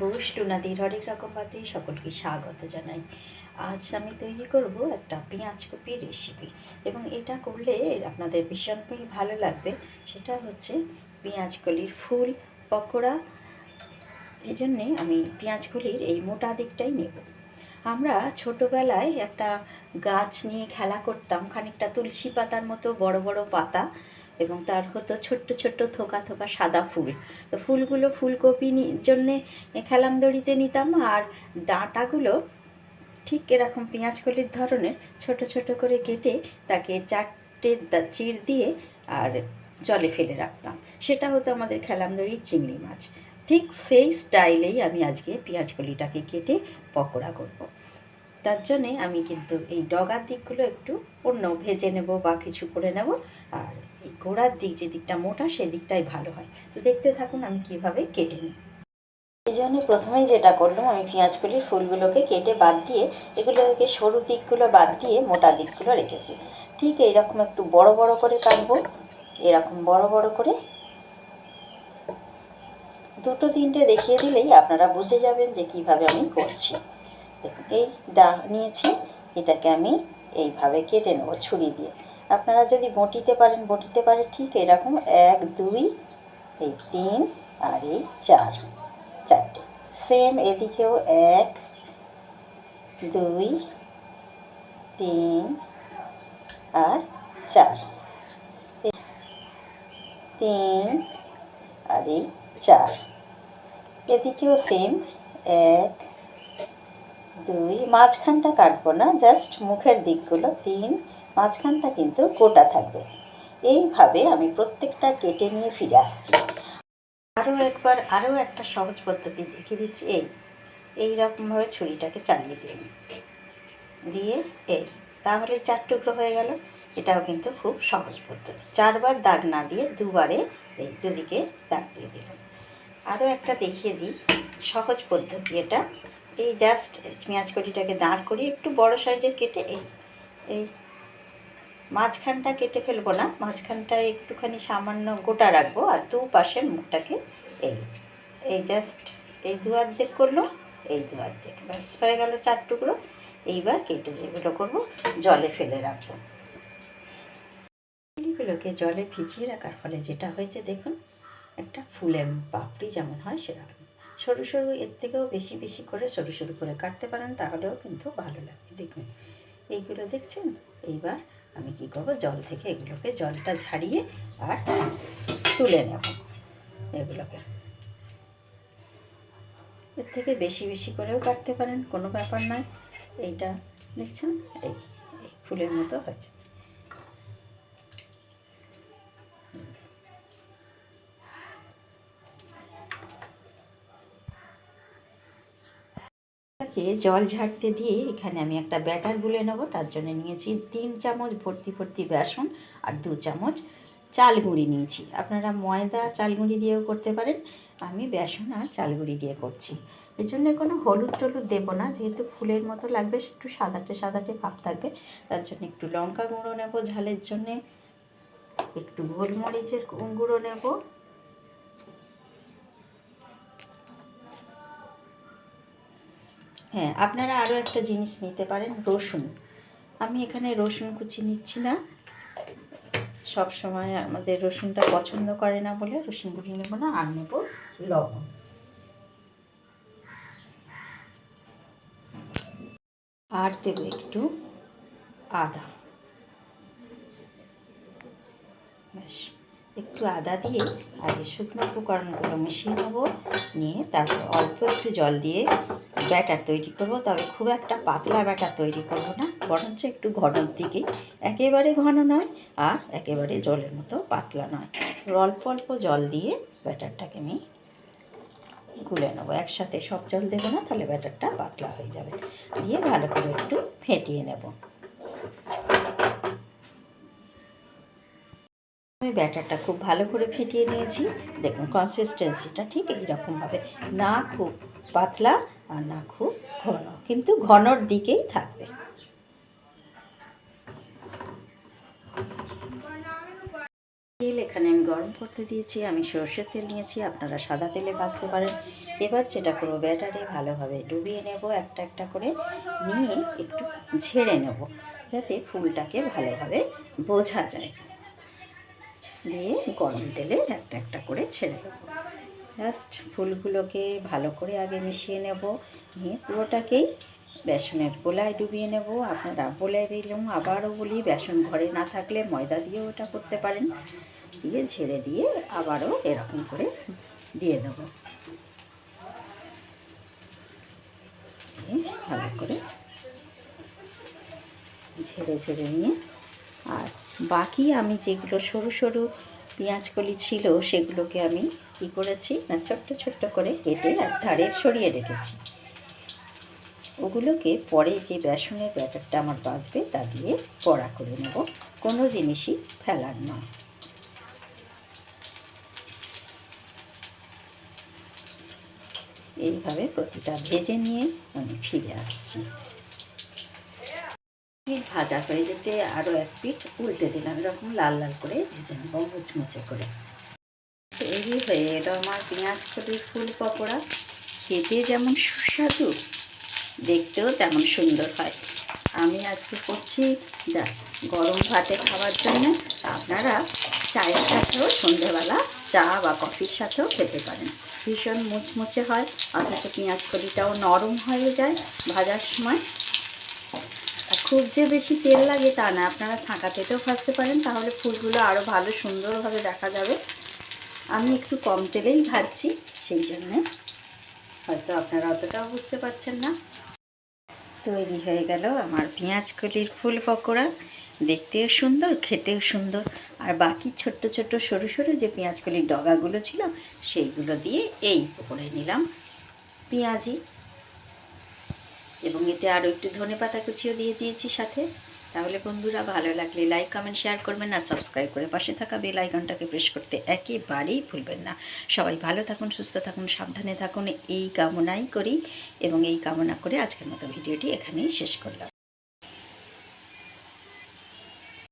বউস টুনাদির হরেক রকম ভাতেই সকলকে স্বাগত জানাই। আজ আমি তৈরি করব একটা পেঁয়াজ কপির রেসিপি এবং এটা করলে আপনাদের ভীষণই ভালো লাগবে। সেটা হচ্ছে পেঁয়াজ কলির ফুল, পকোড়া, এই জন্যে আমি পেঁয়াজ কলির এই মোটা দিকটাই নেব। আমরা ছোটোবেলায় একটা গাছ নিয়ে খেলা করতাম, খানিকটা তুলসী পাতার মতো বড় বড় পাতা। এবং তার হতো ছোট্ট ছোট্ট থোকা থোকা সাদা ফুল। তো ফুলগুলো ফুলকপি জন্যে খেলাম দড়িতে নিতাম আর ডাঁটাগুলো ঠিক এরকম পেঁয়াজ কলির ধরনের ছোট ছোট করে কেটে তাকে চারটে চির দিয়ে আর জলে ফেলে রাখতাম। সেটা হতো আমাদের খেলামদড়ির চিংড়ি মাছ। ঠিক সেই স্টাইলেই আমি আজকে পেঁয়াজ কলিটাকে কেটে পকোড়া করব। তার জন্যে আমি কিন্তু এই ডগার দিকগুলো একটু অন্য ভেজে নেব বা কিছু করে নেব। আর এই গোড়ার দিক যে দিকটা মোটা সেই দিকটাই ভালো হয়। তো দেখতে থাকুন আমি কীভাবে কেটে নিই। এই জন্য প্রথমেই যেটা করলাম, আমি পেঁয়াজগুলির ফুলগুলোকে কেটে বাদ দিয়ে এগুলোকে সরু দিকগুলো বাদ দিয়ে মোটা দিকগুলো রেখেছি। ঠিক এইরকম একটু বড় বড় করে কাটবো। এরকম বড় বড় করে দুটো তিনটে দেখিয়ে দিলেই আপনারা বুঝে যাবেন যে কীভাবে আমি করছি। এই ডা নিয়েছি, এটাকে আমি এইভাবে কেটে নেব ছুরি দিয়ে। আপনারা যদি বটিতে পারেন, বটিতে পারে ঠিক এরকম এক, দুই, এই তিন আর এই চার, চারটে। সেম এদিকেও এক, দুই, তিন আর চার। তিন আর এই চার। এদিকেও সেম এক দুই, মাঝখানটা কাটবো না জাস্ট মুখের দিকগুলো, তিন, মাঝখানটা কিন্তু গোটা থাকবে। এইভাবে আমি প্রত্যেকটা কেটে নিয়ে ফিরে আসছি। আরও একবার, আরও একটা সহজ পদ্ধতি দেখিয়ে দিচ্ছি, এই এই রকমভাবে ছুরিটাকে চালিয়ে দিন। দিয়ে, এই, তাহলে চার টুকরো হয়ে গেল, এটাও কিন্তু খুব সহজ পদ্ধতি। চারবার দাগ না দিয়ে দুবারে এই দুদিকে দাগ দিয়ে দিলাম। আরও একটা দেখিয়ে দিই, সহজ পদ্ধতি এটা। এই জাস্ট পেঁয়াজ কটিটাকে দাঁড় করি একটু বড় সাইজের কেটে এই এই মাঝখানটা কেটে ফেলব না মাঝখানটা একটুখানি সামান্য গোটা রাখব আর দু পাশের মুখটাকে এই এই জাস্ট এই দু অর্ধেক করল, এই দু অর্ধেক, ব্যাস হয়ে গেল চার টুকরো, এইবার কেটে যেগুলো করব জলে ফেলে রাখব। ফুলগুলোকে জলে ভিজিয়ে রাখার ফলে যেটা হয়েছে দেখুন, একটা ফুলের পাপড়ি যেমন হয় সেরকম। সরু সরু এর থেকেও বেশি বেশি করে সরু সরু করে কাটতে পারেন, তাহলেও কিন্তু ভালো লাগবে দেখুন, এইগুলো দেখছেন? এইবার আমি কি করব? জল থেকে এগুলোকে, জলটা ঝাড়িয়ে আর তুলে নেব এগুলোকে। এর থেকে বেশি বেশি করেও কাটতে পারেন, কোনো ব্যাপার নয়। এইটা দেখছেন? এই ফুলের মতো হয়েছে। এটাকে জল ঝাড়তে দিয়ে এখানে আমি একটা ব্যাটার গুলে নেব। তার জন্য নিয়েছি তিন চামচ ভর্তি ভর্তি বেসন আর দু চামচ চাল গুঁড়ি নিয়েছি। আপনারা ময়দা, চাল গুঁড়ি দিয়েও করতে পারেন। আমি বেসন আর চাল গুঁড়ি দিয়ে করছি। এর জন্য কোনো হলুদ টলুদ দেবো না। যেহেতু ফুলের মতো লাগবে, একটু সাদাটে সাদাটে ভাব থাকবে। তার জন্য একটু লঙ্কা গুঁড়ো নেব ঝালের জন্যে। একটু গোলমরিচের গুঁড়ো নেব। হ্যাঁ আপনারা আরও একটা জিনিস নিতে পারেন, রসুন। আমি এখানে রসুন কুচি নিচ্ছি না। সব সময় আমাদের রসুনটা পছন্দ করে না বলে রসুন কুচি নেব না, আর নেব লবণ। আর দেবো একটু আদা। ব্যাস, একটু আদা দিয়ে আগে শুকনো উপকরণগুলো মিশিয়ে নেব, নিয়ে তারপর অল্প একটু জল দিয়ে ব্যাটার তৈরি করব, তবে খুব একটা পাতলা ব্যাটার তৈরি করব না, বরঞ্চ একটু ঘনর দিকেই। একেবারে ঘন নয়, আর একেবারে জলের মতো পাতলা নয়। অল্প অল্প জল দিয়ে ব্যাটারটাকে আমি গুলে নেব। একসাথে সব জল দেবো না, তাহলে ব্যাটারটা পাতলা হয়ে যাবে। দিয়ে ভালো করে একটু ফেটিয়ে নেব। আমি ব্যাটারটা খুব ভালো করে ফেটিয়ে নিয়েছি। দেখুন কনসিস্টেন্সিটা ঠিক এইরকমভাবে না খুব পাতলা না খুব ঘন, কিন্তু ঘনর দিকেই থাকবে। তেল এখানে আমি গরম করতে দিয়েছি, আমি সর্ষের তেল নিয়েছি, আপনারা সাদা তেলে ভাজতে পারেন। এবার যেটা করব, ব্যাটারে ভালোভাবে ডুবিয়ে নেব, একটা একটা করে নিয়ে একটু ঝেড়ে নেব, যাতে ফুলটাকে ভালোভাবে বোঝা যায়। দিয়ে গরম তেলে একটা একটা করে ছেড়ে দেবো। জাস্ট ফুলগুলোকে ভালো করে আগে মিশিয়ে নেব। নিয়ে পুরোটাকেই বেসনের গোলায় ডুবিয়ে নেব। আপনারা বলে দিলাম, আবারও বলি, বেসন ঘরে না থাকলে ময়দা দিয়েও ওটা করতে পারেন। দিয়ে ঝেড়ে দিয়ে আবারও এরকম করে দিয়ে দেবো ভালো করে ঝেড়ে ঝেড়ে নিয়ে, আর বাকি আমি যেগুলো সরু সরু পেঁয়াজকলি ছিল, সেগুলোকে আমি কী করেছি, না, ছোট্ট ছোট্ট করে কেটে এক ধারে সরিয়ে রেখেছি। ওগুলোকে পরে যে বেসনের ব্যাটারটা আমার বাঁচবে তা দিয়ে বড়া করে নেব। কোনো জিনিসই ফেলার নয়। এইভাবে প্রতিটা ভেজে নিয়ে আমি ফিরে আসছি। ভাজা হয়ে যেতে আরও এক পিঠ উল্টে দিলাম। এরকম লাল লাল করে ভেজে নেব মুচমুচে করে। তৈরি হয়ে এলো আমার পেঁয়াজ কলির ফুল পকোড়া। খেতে যেমন সুস্বাদু, দেখতেও তেমন সুন্দর হয়। আমি আজকে করছি গরম ভাতে খাওয়ার জন্য। আপনারা চায়ের সাথেও সন্ধেবেলা চা বা কফির সাথেও খেতে পারেন। ভীষণ মুচমুচে হয়, অথচ পেঁয়াজ কলিটাও নরম হয়ে যায় ভাজার সময়। খুব যে বেশি তেল লাগে তা না। আপনারা ছাঁকা তেলেও ভাজতে পারেন, তাহলে ফুলগুলো আরও ভালো সুন্দরভাবে দেখা যাবে। আমি একটু কম তেলেই ভাজছি, সেই জন্যে। হয়তো আপনারা অতটাও বুঝতে পারছেন না। তৈরি হয়ে গেল আমার পেঁয়াজ কলির ফুল পকোড়া। দেখতেও সুন্দর, খেতেও সুন্দর। আর বাকি ছোট্ট ছোট্ট সরু সরু যে পেঁয়াজ কলির ডগাগুলো ছিল, সেইগুলো দিয়ে এই পকোড়ায় নিলাম। পেঁয়াজি এবং এতে আরও একটু ধনে পাতা কুচিও দিয়ে দিয়েছি সাথে। তাহলে বন্ধুরা ভালো লাগলে লাইক কমেন্ট শেয়ার করবেন না সাবস্ক্রাইব করে পাশে থাকা বেল আইকনটাকে প্রেস করতে একেবারেই ভুলবেন না। সবাই ভালো থাকুন, সুস্থ থাকুন, সাবধানে থাকুন। এই কামনাই করি এবং এই কামনা করে আজকের মতো ভিডিওটি এখানেই শেষ করলাম।